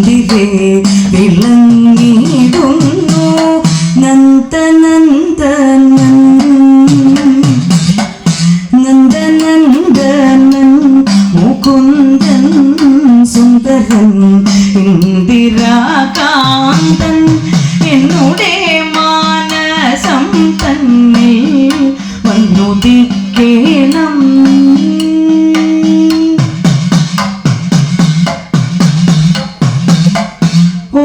മന്ദിരേ വിളങ്ങിടുന്നു നന്ദനന്ദനൻ. നന്ദനന്ദനൻ മുകുന്ദൻ സുന്ദരൻ.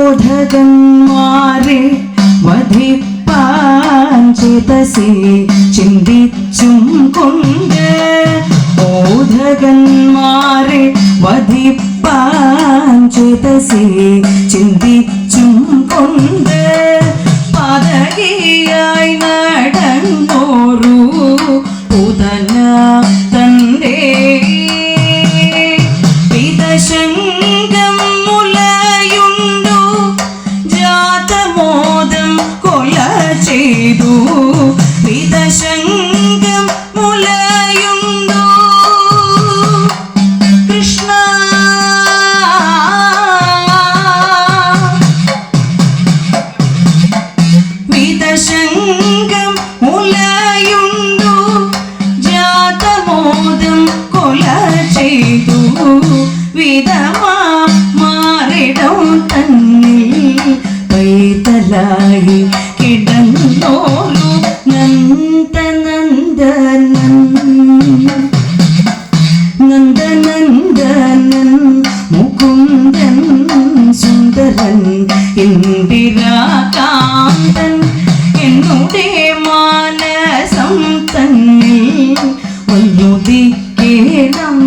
ഓധകന്മാരെ വധിപ്പാൻ ചേതസി ചിന്തിച്ചും കൊണ്ട് ഓധകന്മാരെ വധിപ്പാൻ ചേതസി ചിന്തിച്ചും കൊണ്ട് വിധമാ മാറിടം തന്നിൽ പൈതലായി കിടന്നോരു നന്ദനന്ദനൻ. നന്ദനന്ദനൻ മുകുന്ദൻ സുന്ദരൻ ഇന്ദിരാകാന്തൻ എന്നുടെ മാനസം തന്നിൽ വന്നുദിക്കേണം.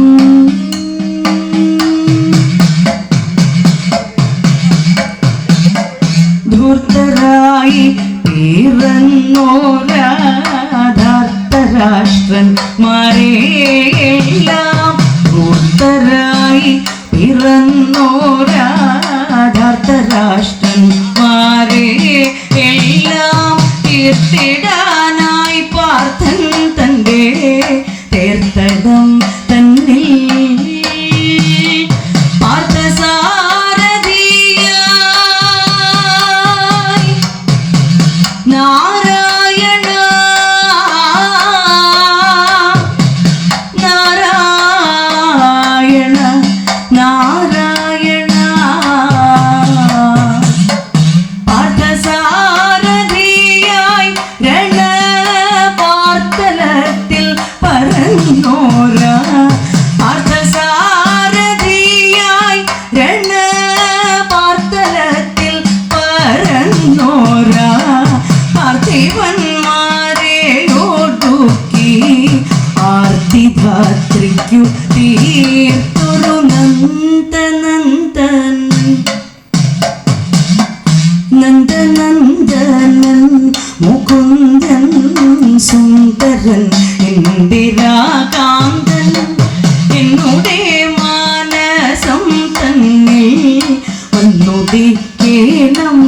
മാരെയെല്ലാം ധൂർത്തരായി പിറന്നോരാധാർത്തരാഷ്ട്രൻ മാരെ എല്ലാം തീർത്തിടാനായി പറന്നോര പാർത്ഥസാരഥിയായി രണപാർത്തലത്തിൽ പറന്നോര പാർത്ഥിവന്മാരെ ഒടുക്കി ആർത്തിധാത്രിക്കു തീർത്തൊരു നന്ദനന്ദൻ. നന്ദനന്ദനൻ മുകുന്ദൻ സുന്ദരൻ ഇന്ദിരാകാന്തൻ വന്നുദിക്കേണം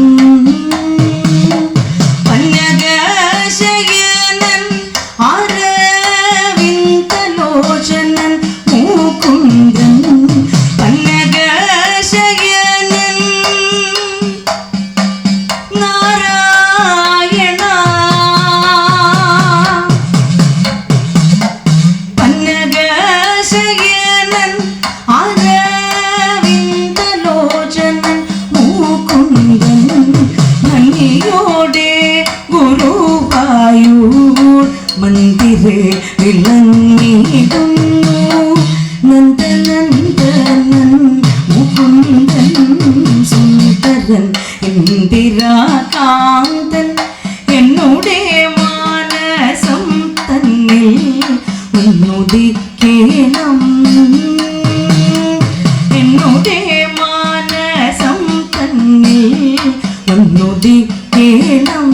മന്ദിരേ വിളങ്ങിടുന്നു. നന്ദനന്ദനൻ മുകുന്ദൻ സുന്ദരൻ ഇന്ദിരാകാന്തൻ എന്നുടെ മാനസം തന്നിൽ ഒന്നുദിക്കേണം. എന്നുടെ മാനസം തന്നിൽ ഒന്നുദിക്കേണം.